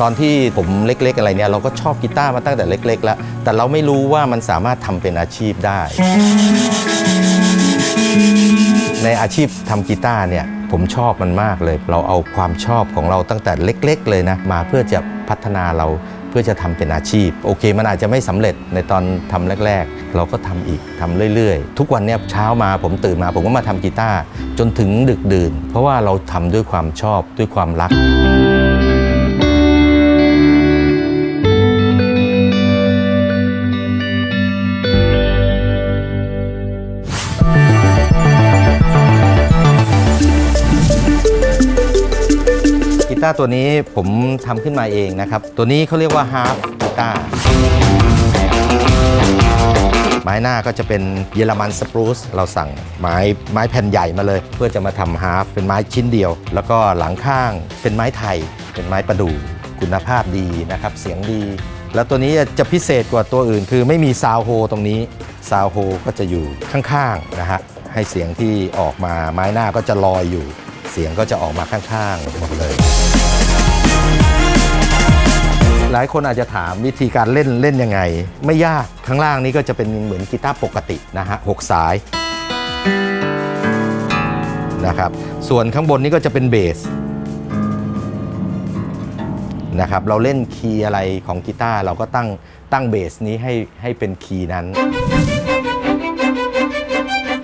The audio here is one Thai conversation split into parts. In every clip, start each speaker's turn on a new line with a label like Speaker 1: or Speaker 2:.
Speaker 1: ตอนที่ผมเล็กๆอะไรเนี่ยเราก็ชอบกีตาร์มาตั้งแต่เล็กๆแล้ว แต่เราไม่รู้ว่ามันสามารถทำเป็นอาชีพได้ ในอาชีพทำกีตาร์เนี่ยผมชอบมันมากเลย เราเอาความชอบของเราตั้งแต่เล็ก ๆ เลยนะ มาเพื่อจะพัฒนาเราเพื่อจะทำเป็นอาชีพ โอเค มันอาจจะไม่สำเร็จในตอนทำแรก ๆ เราก็ทำอีกทำเรื่อย ๆ ทุกวันเนี่ยเช้ามาผมตื่นมา ผมก็มาทำกีตาร์จนถึงดึกดื่น เพราะว่าเราทำด้วยความชอบด้วยความรัก ตาร์ตัวนี้ผมทำขึ้นมาเองนะครับ ตัวนี้เขาเรียกว่าฮาร์ฟกีตาร์ไม้หน้าก็จะเป็นเยอรมันสปรูซเราสั่งไม้ไม้แผ่นใหญ่มาเลย เพื่อจะมาทำฮาร์ฟเป็นไม้ชิ้นเดียว แล้วก็หลังข้างเป็นไม้ไทย เป็นไม้ประดู่คุณภาพดีนะครับ เสียงดี แล้วตัวนี้จะพิเศษกว่าตัวอื่น คือไม่มีซาวโฮตรงนี้ซาวโฮก็จะอยู่ข้างๆนะฮะให้เสียงที่ออกมาไม้หน้าก็จะลอยอยู่ เสียงก็จะออกมาข้างๆหมดเลยายคนอาจจะถามวิธีการเล่นเล่นยังไง ไม่ยากข้างล่างนี้ก็จะเป็นเหมือนกีตาร์ปกตินะฮะหกสายนะครับส่วนข้างบนนี้ก็จะเป็นเบสนะครับเราเล่นคีย์อะไรของกีตาร์เราก็ตั้งตั้งเบสนี้ให้ให้เป็นคีย์นั้น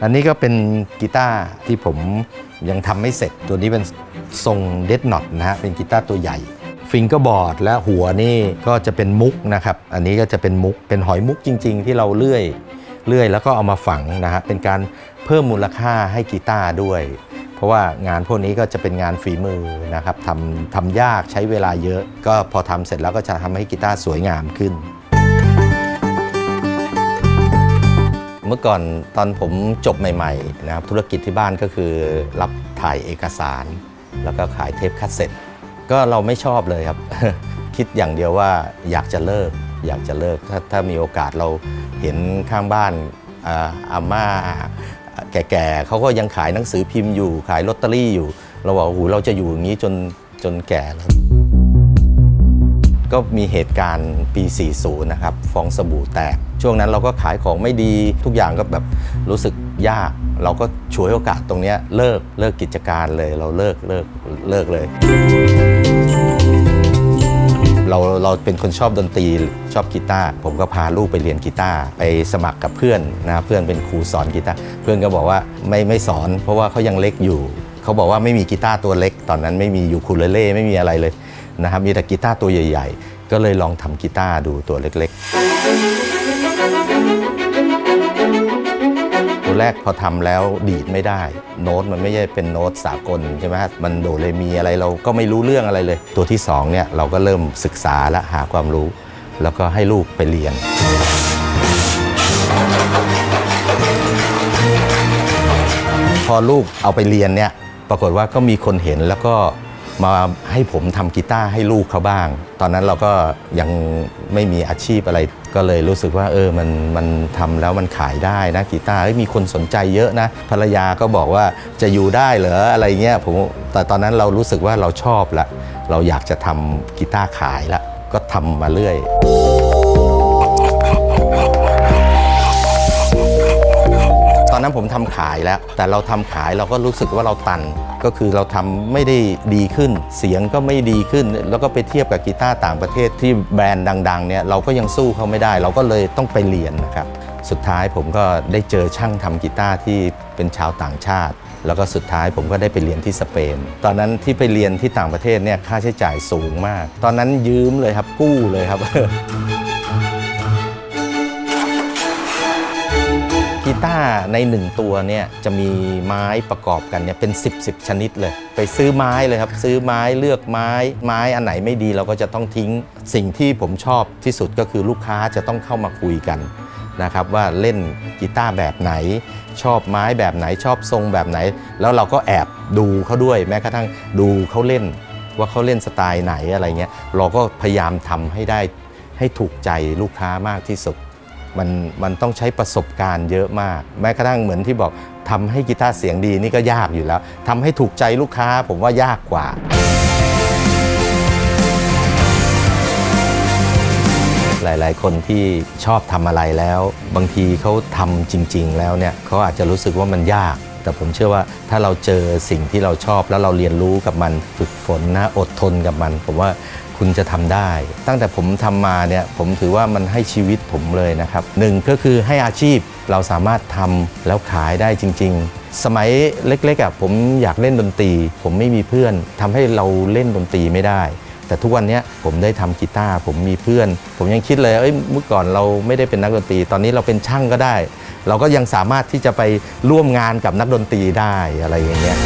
Speaker 1: อันนี้ก็เป็นกีตาร์ที่ผมยังทำไม่เสร็จตัวนี้เป็นทรงเดดน็อตนะฮะเป็นกีตาร์ตัวใหญ่ ฟิงเกอร์บอร์ดและหัวนี่ก็จะเป็นมุกนะครับ อันนี้ก็จะเป็นมุกเป็นหอยมุกจริง ๆ ที่เราเลื่อยเลื่อยแล้วก็เอามาฝังนะฮะเป็นการเพิ่มมูลค่าให้กีตาร์ด้วย เพราะว่างานพวกนี้ก็จะเป็นงานฝีมือนะครับทำทำยากใช้เวลาเยอะ ก็พอทำเสร็จแล้วก็จะทำให้กีตาร์สวยงามขึ้น เมื่อก่อนตอนผมจบใหม่ๆนะครับธุรกิจที่บ้านก็คือรับถ่ายเอกสาร แล้วก็ขายเทปคาสเซ็ต ก็เราไม่ชอบเลยครับ คิดอย่างเดียวว่าอยากจะเลิก อยากจะเลิกถ้าถ้ามีโอกาสเราเห็นข้างบ้านอาม่าแก่ๆเขาก็ยังขายหนังสือพิมพ์อยู่ขายลอตเตอรี่อยู่ เราบอกโอ้โหเราจะอยู่อย่างนี้จนจนแก่เลยก็มีเหตุการณ์ปี 40 นะครับ ฟองสบู่แตก ช่วงนั้นเราก็ขายของไม่ดี ทุกอย่างก็แบบรู้สึกยาก เราก็ฉวยโอกาสตรงนี้เลิกเลิกกิจการเลย เราเลิกเลิกเลิกเลย เราเราเป็นคนชอบดนตรีชอบกีตาร์ผมก็พาลูกไปเรียนกีตาร์ไปสมัครกับเพื่อนนะเพื่อนเป็นครูสอนกีตาร์เพื่อนก็บอกว่าไม่ไม่สอน เพราะว่าเขายังเล็กอยู่ เขาบอกว่าไม่มีกีตาร์ตัวเล็ก ตอนนั้นไม่มียูคูเลเล่ไม่มีอะไรเลยนะครับมีแต่กีตาร์ตัวใหญ่ ๆ ก็เลยลองทำกีตาร์ดูตัวเล็ก ๆ แรกพอทำแล้วดีดไม่ได้ โน้ตมันไม่ใช่เป็นโน้ตสากลใช่ไหมมันโดเรมีอะไรเราก็ไม่รู้เรื่องอะไรเลย ตัวที่สองเนี่ยเราก็เริ่มศึกษาและหาความรู้ แล้วก็ให้ลูกไปเรียนพอลูกเอาไปเรียนเนี่ย ปรากฏว่าก็มีคนเห็นแล้วก็ มาให้ผมทำกีตาร์ให้ลูกเขาบ้าง ตอนนั้นเราก็ยังไม่มีอาชีพอะไร ก็เลยรู้สึกว่าเออมันมันทำแล้วมันขายได้นะกีตาร์มีคนสนใจเยอะนะ ภรรยาก็บอกว่าจะอยู่ได้เหรออะไรเงี้ยผมแต่ตอนนั้นเรารู้สึกว่าเราชอบละ เราอยากจะทำกีตาร์ขายละ ก็ทำมาเรื่อย นนั้นผมทำขายแล้ว แต่เราทำขายเราก็รู้สึกว่าเราตัน ก็คือเราทำไม่ได้ดีขึ้น เสียงก็ไม่ดีขึ้น แล้วก็ไปเทียบกับกีตาร์ต่างประเทศที่แบรนด์ดังๆเนี่ยเราก็ยังสู้เขาไม่ได้ เราก็เลยต้องไปเรียนนะครับสุดท้ายผมก็ได้เจอช่างทำกีตาร์ที่เป็นชาวต่างชาติ แล้วก็สุดท้ายผมก็ได้ไปเรียนที่สเปน ตอนนั้นที่ไปเรียนที่ต่างประเทศเนี่ยค่าใช้จ่ายสูงมาก ตอนนั้นยืมเลยครับกู้เลยครับ ตาร์ในหนึ่งตัวเนี่ยจะมีไม้ประกอบกันเนี่ยเป็น 10บสชนิดเลย ไปซื้อไม้เลยครับ ซื้อไม้เลือกไม้ไม้อันไหนไม่ดีเราก็จะต้องทิ้งสิ่งที่ผมชอบที่สุดก็คือลูกค้าจะต้องเข้ามาคุยกันนะครับว่าเล่นกีตาร์แบบไหน ชอบไม้แบบไหนชอบทรงแบบไหน แล้วเราก็แอบดูเขาด้วยแม้กระทั่งดูเขาเล่น ว่าเขาเล่นสไตล์ไหนอะไรเงี้ยเราก็พยายามทำให้ได้ให้ถูกใจลูกค้ามากที่สุด มันมันต้องใช้ประสบการณ์เยอะมาก แม้กระทั่งเหมือนที่บอกทำให้กีตาร์เสียงดีนี่ก็ยากอยู่แล้วทำให้ถูกใจลูกค้าผมว่ายากกว่า หลาย ๆ คนที่ชอบทำอะไรแล้ว บางทีเขาทำจริง ๆ แล้วเนี่ยเขาอาจจะรู้สึกว่ามันยาก แต่ผมเชื่อว่าถ้าเราเจอสิ่งที่เราชอบแล้วเราเรียนรู้กับมันฝึกฝนนะอดทนกับมัน ผมว่าคุณจะทำได้ ตั้งแต่ผมทำมาเนี่ยผมถือว่ามันให้ชีวิตผมเลยนะครับหนึ่งก็คือให้อาชีพเราสามารถทำแล้วขายได้จริง ๆ สมัยเล็กๆอะผมอยากเล่นดนตรี ผมไม่มีเพื่อนทำให้เราเล่นดนตรีไม่ได้ แต่ทุกวันนี้ผมได้ทำกีตาร์ผมมีเพื่อน ผมยังคิดเลยเอ้ยเมื่อก่อนเราไม่ได้เป็นนักดนตรี ตอนนี้เราเป็นช่างก็ได้ เราก็ยังสามารถที่จะไปร่วมงานกับนักดนตรีได้อะไรอย่างเงี้ย